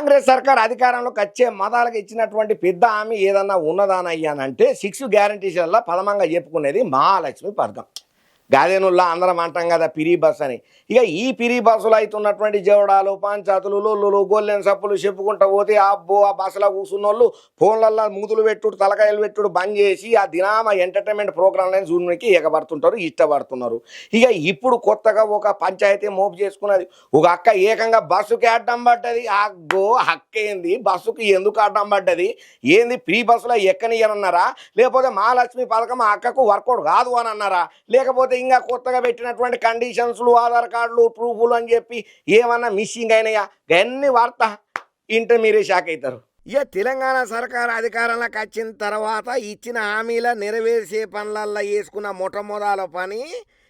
కాంగ్రెస్ సర్కార్ అధికారంలోకి వచ్చే మతాలకు ఇచ్చినటువంటి పెద్ద హామీ ఏదన్నా ఉన్నదానయ్యానంటే సిక్స్ గ్యారంటీస్లలో పదమంగా చెప్పుకునేది మహాలక్ష్మి పథకం. గాదేనుల్లా అందరం అంటాం కదా పిరి బస్ అని. ఇక ఈ పిరి బస్సులు అవుతున్నటువంటి జవడాలు పంచాయతీలు లొల్లులు గొల్లెన్ సప్పులు చెప్పుకుంటా పోతే ఆ అబ్బో ఆ బస్సులో కూర్చున్న వాళ్ళు ఫోన్లల్లో మూతులు పెట్టుడు తలకాయలు పెట్టుడు బంద్ చేసి ఆ దినామ ఎంటర్టైన్మెంట్ ప్రోగ్రాంలను చూడడానికి ఎగబడుతుంటారు ఇష్టపడుతున్నారు. ఇక ఇప్పుడు కొత్తగా ఒక పంచాయతీ మోపు చేసుకున్నది. ఒక అక్క ఏకంగా బస్సుకి అడ్డం పడ్డది. అగ్గో హక్క ఏంది? బస్సుకి ఎందుకు అడ్డం పడ్డది? ఏంది? ప్రీ బస్సులో ఎక్కనియనన్నారా లేకపోతే మహాలక్ష్మి పథకం ఆ అక్కకు వర్కౌట్ కాదు అని అన్నారా? లేకపోతే ఇంకా కొత్తగా పెట్టినటువంటి కండిషన్స్లు ఆధార్ కార్డులు ప్రూఫ్లు అని చెప్పి ఏమన్నా మిస్సింగ్ అయినాయా? ఇవన్నీ వార్త ఇంట మీరే షాక్ అవుతారు ఇక తెలంగాణ సర్కార్ అధికారంలోకి వచ్చిన తర్వాత ఇచ్చిన హామీల నెరవేర్చే పనులల్లో వేసుకున్న మొట్టమొదల పని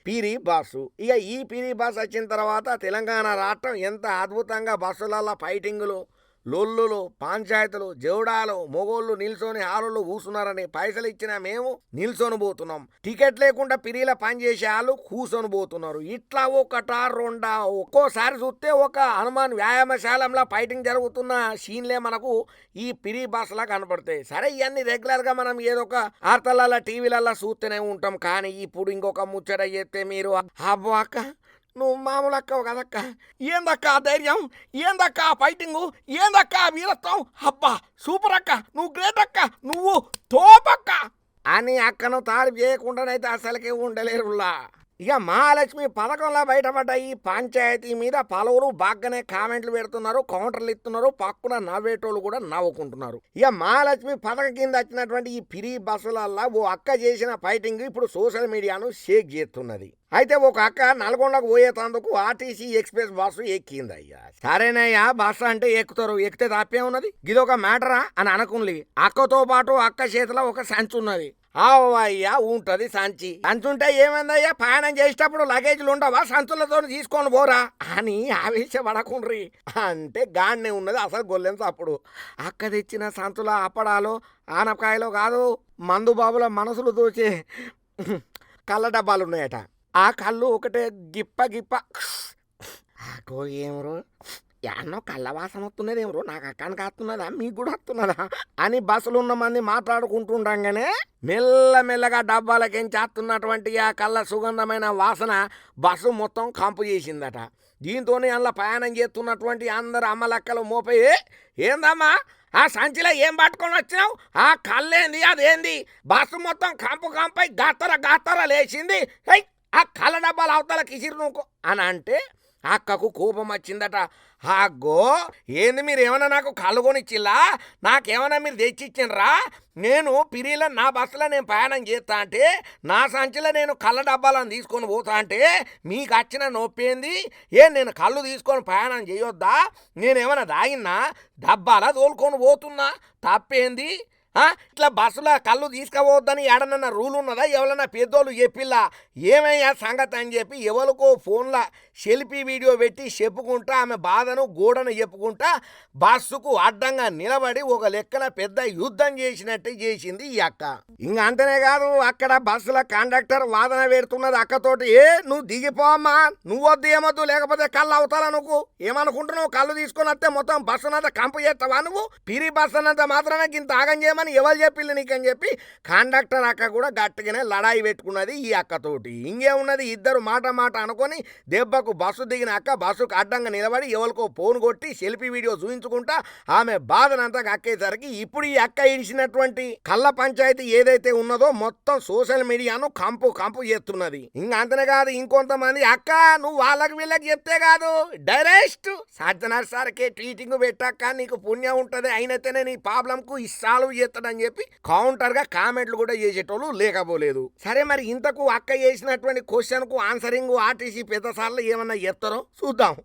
పీరి బస్సు. ఇక ఈ పీరి బస్ వచ్చిన తర్వాత తెలంగాణ రాష్ట్రం ఎంత అద్భుతంగా బస్సులలో ఫైటింగులు లొల్లులు పంచాయతీలు జౌడాలు మొగోళ్ళు నిల్చొని హాలులు కూసున్నారని పైసలు ఇచ్చిన మేము నిల్చొని పోతున్నాం టికెట్ లేకుండా పిరిల పని చేసే వాళ్ళు కూర్చొని పోతున్నారు ఇట్లా ఒకట రెండా ఒక్కోసారి చూస్తే ఒక హనుమాన్ వ్యాయామశాలంలో ఫైటింగ్ జరుగుతున్న సీన్లే మనకు ఈ పిరి బస్సులా కనపడతాయి. సరే ఇవన్నీ రెగ్యులర్గా మనం ఏదో ఒక వార్తలలో టీవీలలో చూస్తూనే ఉంటాం. కానీ ఇప్పుడు ఇంకొక ముచ్చట చేస్తే మీరు అబ్బో అక్క నువ్వు మామూలు అక్కవు కదక్క. ఏందక్క ధైర్యం? ఏందక్క ఫైటింగ్? ఫైటింగు ఏందక్క వీరత్వం? అబ్బా సూపర్ అక్క. నువ్వు గ్రేట్ అక్క. నువ్వు తోపక్క. అని అక్కను తారు చేయకుండానైతే అసలుకే ఉండలేరులా ఇక మహాలక్ష్మి పథకంలో బయటపడ్డ ఈ పంచాయతీ మీద పలువురు బాగానే కామెంట్లు పెడుతున్నారు కౌంటర్లు ఇస్తున్నారు పక్కన నవ్వేటోళ్ళు కూడా నవ్వుకుంటున్నారు. ఇక మహాలక్ష్మి పథకం కింద వచ్చినటువంటి ఈ పిరి బస్సులల్లో ఓ అక్క చేసిన ఫైటింగ్ ఇప్పుడు సోషల్ మీడియాను షేక్ చేస్తున్నది. అయితే ఒక అక్క నల్గొండకు పోయేటందుకు ఆర్టీసీ ఎక్స్ప్రెస్ బస్సు ఎక్కింది అయ్యా సరేనయ్యా బస్సు అంటే ఎక్కుతారు ఎక్కితే తప్పే ఉన్నది. ఇదొక మ్యాటరా అని అనుకుంది. అక్కతో పాటు అక్క చేతిలో ఒక సంచి ఉన్నది. అయ్యా ఉంటది సంచి. సంచి ఉంటే ఏమైందయ్యా? ప్రయాణం చేసేటప్పుడు లగేజ్లు ఉండవా? సంచులతో తీసుకొని పోరా అని ఆవేశపడకుండ్రి. అంటే గాన్నే ఉన్నది అసలు గొల్లెంత అప్పుడు అక్క తెచ్చిన సంచుల అప్పడాలు ఆనపకాయలు కాదు మందు బాబుల మనసులు దోచే కళ్ళ డబ్బాలు ఉన్నాయట. ఆ కళ్ళు ఒకటే గిప్ప గిప్ప. ఏమరు? ఎన్నో కళ్ళ వాసన వస్తున్నది ఎవరు? నాకు అక్కడికి వస్తున్నదా మీకు కూడా వస్తున్నదా అని బస్సులు ఉన్న మంది మాట్లాడుకుంటుండగానే మెల్లమెల్లగా డబ్బాలకించి వస్తున్నటువంటి ఆ కళ్ళ సుగంధమైన వాసన బస్సు మొత్తం కంపు చేసిందట. దీంతోనే అందులో ప్రయాణం చేస్తున్నటువంటి అందరు అమ్మలక్కలు మోపయి ఏందమ్మా? ఆ సంచిలో ఏం పట్టుకొని వచ్చినావు? ఆ కళ్ళేంది? అదేంది? బస్సు మొత్తం కంపు కంపై గత్తర గత్తర లేచింది. హై ఆ కళ్ళ డబ్బాలు అవతల కిసిరు నువ్వు అని అంటే అక్కకు కోపం వచ్చిందట. అగ్గో! ఏంది మీరు ఏమైనా నాకు కళ్ళు కొనిచ్చిల్లా? నాకేమన్నా మీరు తెచ్చిచ్చిండ్రా? నేను పిరిల నా బస్సులో నేను ప్రయాణం చేస్తా అంటే నా సంచిలో నేను కళ్ళ డబ్బాలను తీసుకొని పోతా అంటే మీకు వచ్చిన నొప్పేంది ఏ నేను కళ్ళు తీసుకొని ప్రయాణం చేయొద్దా? నేనేమైనా దాగినా డబ్బాలా తోలుకొని పోతున్నా? తప్పేంది? ఇట్లా బస్సులో కళ్ళు తీసుకుపోవద్దని ఏడనన్న రూల్ ఉన్నదా? ఎవరన్నా పెద్దోళ్ళు చెప్పిల్లా? ఏమయ్యా సంగతి అని చెప్పి ఎవరికో ఫోన్లో సెల్ఫీ వీడియో పెట్టి చెప్పుకుంటా ఆమె బాధను గోడను చెప్పుకుంటా బస్సుకు అడ్డంగా నిలబడి ఒక లెక్కన పెద్ద యుద్ధం చేసినట్టు చేసింది ఈ అక్క. ఇంకా అంతనే కాదు అక్కడ బస్సుల కండక్టర్ వాదన పెడుతున్నది అక్కతోటి. ఏ నువ్వు దిగిపోమ్మా నువ్వు వద్దు ఏమొద్దు లేకపోతే కళ్ళు అవుతారా నువ్వు. ఏమనుకుంటున్నావు? కళ్ళు తీసుకొని వస్తే మొత్తం బస్సునంతా కంపు చేస్తావా నువ్వు? పిరి బస్సు అన్నంత మాత్రమే ఇంత ఆగం చేయమని ఎవరు చెప్పింది నీకని చెప్పి కండక్టర్ అక్క కూడా గట్టిగానే లడాయి పెట్టుకున్నది ఈ అక్కతోటి. ఇంకేమున్నది? ఇద్దరు మాట మాట అనుకొని దెబ్బకు బస్సు దిగిన అక్క బస్సుకు అడ్డంగా నిలబడి ఎవరికో ఫోన్ కొట్టి సెల్ఫీ వీడియో చూపించుకుంటా ఆమె బాధనంతా అక్కేసరికి ఇప్పుడు ఈ అక్క ఇడిచినటువంటి కళ్ళ పంచాయతీ ఏదైతే ఉన్నదో మొత్తం సోషల్ మీడియాను కంపు కంపు చేస్తున్నది. ఇంకా అంతనే కాదు ఇంకొంతమంది అక్క నువ్వు వాళ్ళకి వీళ్ళకి చెప్తే కాదు. డైరెక్ట్ సజ్జనార్ సార్కే ట్రీటింగ్ పెట్టాక నీకు పుణ్యం ఉంటుంది అయినతేనే నీ ప్రాబ్లం కు సాల్వ్ చేస్తాడని చెప్పి కౌంటర్గా కామెంట్లు కూడా చేసేటోళ్ళు లేకపోలేదు. సరే మరి ఇంతకు అక్క చేసినటువంటి క్వశ్చన్కు ఆన్సరింగ్ ఆర్టీసీ పెద్ద సార్లు ఏమన్నా చెప్తారో చూద్దాం.